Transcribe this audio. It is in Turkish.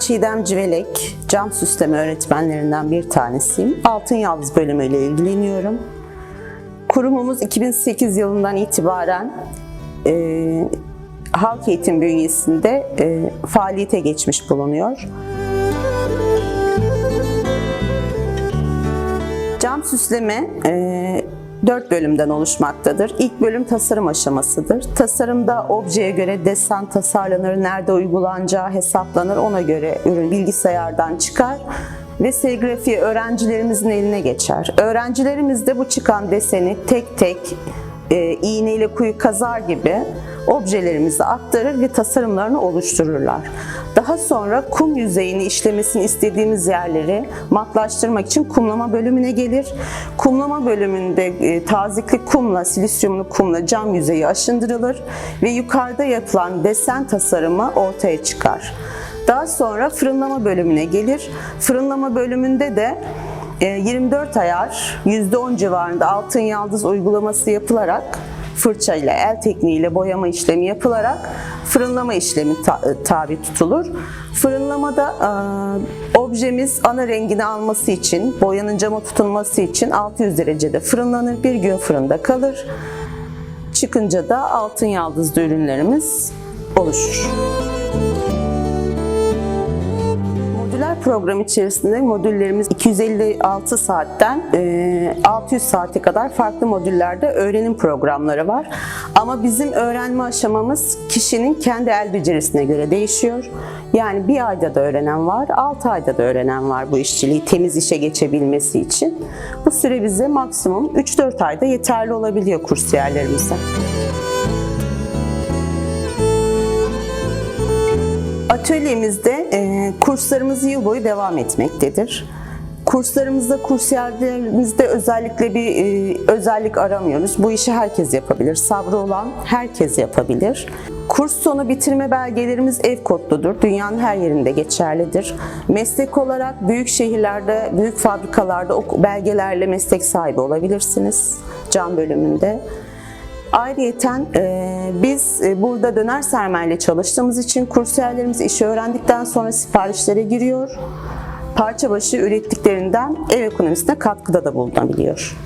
Çiğdem Civelek, cam süsleme öğretmenlerinden bir tanesiyim. Altın Yaldız bölümüyle ilgileniyorum. Kurumumuz 2008 yılından itibaren e, halk eğitim bünyesinde e, faaliyete geçmiş bulunuyor. Cam süsleme e, 4 bölümden oluşmaktadır. İlk bölüm tasarım aşamasıdır. Tasarımda objeye göre desen tasarlanır, nerede uygulanacağı hesaplanır, ona göre ürün bilgisayardan çıkar ve serigrafi öğrencilerimizin eline geçer. Öğrencilerimiz de bu çıkan deseni tek tek e, iğneyle kuyu kazar gibi objelerimizi aktarır ve tasarımlarını oluştururlar. Daha sonra kum yüzeyini işlemesini istediğimiz yerleri matlaştırmak için kumlama bölümüne gelir. Kumlama bölümünde e, tazikli kumla, silisyumlu kumla cam yüzeyi aşındırılır ve yukarıda yapılan desen tasarımı ortaya çıkar. Daha sonra fırınlama bölümüne gelir. Fırınlama bölümünde de e, 24 ayar %10 civarında altın yaldız uygulaması yapılarak fırça ile el tekniğiyle boyama işlemi yapılarak fırınlama işlemi ta- tabi tutulur. Fırınlamada e, objemiz ana rengini alması için, boyanın cama tutunması için 600 derecede fırınlanır. Bir gün fırında kalır. Çıkınca da altın yaldızlı ürünlerimiz oluşur. Program içerisinde modüllerimiz 256 saatten e, 600 saate kadar farklı modüllerde öğrenim programları var. Ama bizim öğrenme aşamamız kişinin kendi el becerisine göre değişiyor. Yani bir ayda da öğrenen var, 6 ayda da öğrenen var bu işçiliği temiz işe geçebilmesi için. Bu süre bize maksimum 3-4 ayda yeterli olabiliyor kursiyerlerimize. Atölyemizde e, kurslarımız yıl boyu devam etmektedir. Kurslarımızda, kursiyerlerimizde özellikle bir e, özellik aramıyoruz. Bu işi herkes yapabilir. Sabrı olan herkes yapabilir. Kurs sonu bitirme belgelerimiz ev kodludur. Dünyanın her yerinde geçerlidir. Meslek olarak büyük şehirlerde, büyük fabrikalarda o belgelerle meslek sahibi olabilirsiniz. Cam bölümünde. Ayrıyeten e, biz e, burada döner sermayeyle çalıştığımız için kursiyerlerimiz işi öğrendikten sonra siparişlere giriyor. Parça başı ürettiklerinden ev ekonomisine katkıda da bulunabiliyor.